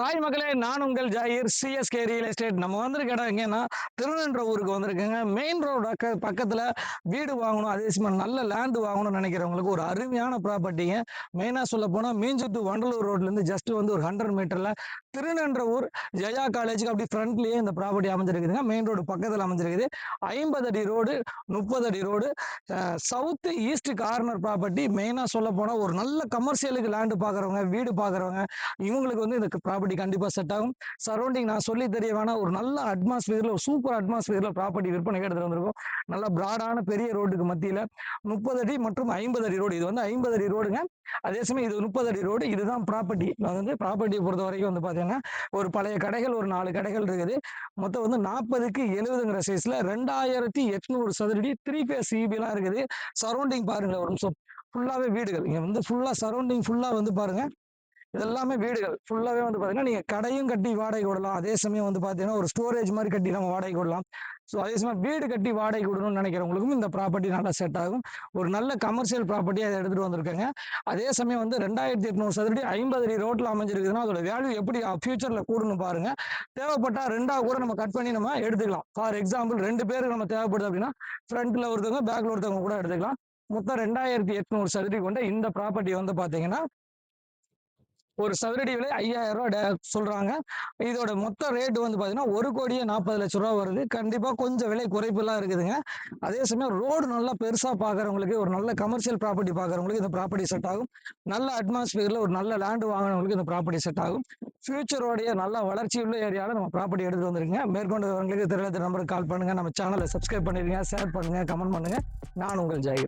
தாய் மக்களே நான் உங்கள் ஜாயிர் சிஎஸ்கே ரியல் எஸ்டேட் நம்ம வந்திருக்க இடம் எங்கன்னா திருநன்ற ஊருக்கு வந்திருக்கேங்க மெயின் ரோடு பக்கத்தில் வீடு வாங்கணும். அதே சமயம் நல்ல லேண்டு வாங்கணும்னு நினைக்கிறவங்களுக்கு ஒரு அருமையான ப்ராப்பர்ட்டிங்க மெயினாக சொல்ல போனால் மீஞ்சத்து வண்டலூர் ரோட்லேருந்து ஜஸ்ட் வந்து ஒரு ஹண்ட்ரட் மீட்டரில் திருநன்றவூர் ஜெயா காலேஜுக்கு அப்படி ஃப்ரண்ட்லேயே இந்த ப்ராப்பர்ட்டி அமைஞ்சிருக்குதுங்க. மெயின் ரோடு பக்கத்தில் அமைஞ்சிருக்குது. ஐம்பது அடி ரோடு முப்பது அடி road south east corner property மெயினாக சொல்ல போனால் ஒரு நல்ல கமர்ஷியலுக்கு லேண்டு பார்க்குறவங்க வீடு பார்க்குறவங்க இவங்களுக்கு வந்து இந்த ப்ராப்பர்ட்டி கண்டிப்பாக செட் ஆகும். சரௌண்டிங் நான் சொல்லி தெரிய வேணா ஒரு நல்ல அட்மாஸ்பியரில் ஒரு சூப்பர் அட்மாஸ்பியரில் ப்ராப்பர்ட்டி விற்பனை எடுத்துட்டு வந்திருக்கும். நல்ல ப்ராடான பெரிய ரோட்டுக்கு மத்தியில் முப்பது அடி மற்றும் ஐம்பது அடி ரோடு இது வந்து ஐம்பது அடி ரோடுங்க அதே சமயம் இது முப்பது அடி ரோடு இதுதான் ப்ராப்பர்ட்டி வந்து ப்ராப்பர்ட்டியை பொறுத்த வரைக்கும் வந்து பார்த்தீங்கன்னா ஒரு பழைய கடைகள் ஒரு நாலு கடைகள் இருக்குது. மொத்தம் வந்து நாற்பதுக்கு எழுபதுங்கிற சைஸில் ரெண்டாயிரத்தி எட்நூறு சதுரடி த்ரீ பேஸ் சிபிலாம் இருக்குது. சரௌண்டிங் பாருங்க ஒரு நிமிஷம். ஃபுல்லாகவே வீடுகள். இங்கே வந்து ஃபுல்லாக சரௌண்டிங் ஃபுல்லாக வந்து பாருங்கள் இதெல்லாமே வீடுகள். ஃபுல்லாகவே வந்து பார்த்தீங்கன்னா நீங்கள் கடையும் கட்டி வாடகை விடலாம். அதே சமயம் வந்து பார்த்தீங்கன்னா ஒரு ஸ்டோரேஜ் மாதிரி கட்டி நம்ம வாடகை விடலாம். ஸோ அதே சமயம் வீடு கட்டி வாடகை விடணும்னு நினைக்கிறவங்களுக்கும் இந்த ப்ராப்பர்ட்டி நல்லா செட் ஆகும். ஒரு நல்ல கமர்ஷியல் ப்ராப்பர்ட்டியாக அதை எடுத்துகிட்டு வந்திருக்காங்க. அதே சமயம் வந்து ரெண்டாயிரத்தி எட்நூறு சதுரடி ஐம்பது அடி ரோட்டில் அமைஞ்சிருக்குதுன்னா அதோட வேல்யூ எப்படி ஃபியூச்சர்ல கூடணும் பாருங்க. தேவைப்பட்டா ரெண்டா கூட நம்ம கட் பண்ணி நம்ம எடுத்துக்கலாம். ஃபார் எக்ஸாம்பிள் ரெண்டு பேருக்கு நம்ம தேவைப்படுது அப்படின்னா ஃப்ரண்ட்டில் ஒருத்தவங்க பேக்கில் ஒருத்தவங்க கூட எடுத்துக்கலாம். மொத்தம் ரெண்டாயிரத்தி எட்நூறு சதுரடி கொண்ட இந்த ப்ராப்பர்ட்டி வந்து பார்த்தீங்கன்னா ஒரு சதுரடி விலை ஐயாயிரம் ரூபாய் டே- சொல்றாங்க. இதோட மொத்த ரேட் வந்து பாத்தீங்கன்னா ஒரு கோடியே நாற்பது லட்ச ரூபா வருது. கண்டிப்பா கொஞ்சம் விலை குறைப்புலாம் இருக்குதுங்க. அதே சமயம் ரோடு நல்லா பெருசா பாக்குறவங்களுக்கு ஒரு நல்ல கமர்ஷியல் ப்ராப்பர்ட்டி பாக்குறவங்களுக்கு இந்த ப்ராப்பர்ட்டி செட் ஆகும். நல்ல அட்மாஸ்பியர்ல ஒரு நல்ல லேண்ட் வாங்கினவங்களுக்கு இந்த ப்ராப்பர்ட்டி செட் ஆகும். ஃபியூச்சரோடைய நல்ல வளர்ச்சி உள்ள ஏரியாவில் நம்ம ப்ராப்பர்ட்டி எடுத்து வந்திருக்கீங்க. மேற்கொண்டு விவரங்களுக்கு தெரியாத நம்பருக்கு கால் பண்ணுங்க. நம்ம சேனலை சப்ஸ்கிரைப் பண்ணிருங்க ஷேர் பண்ணுங்க கமெண்ட் பண்ணுங்க. நான் உங்கள் ஜெயர்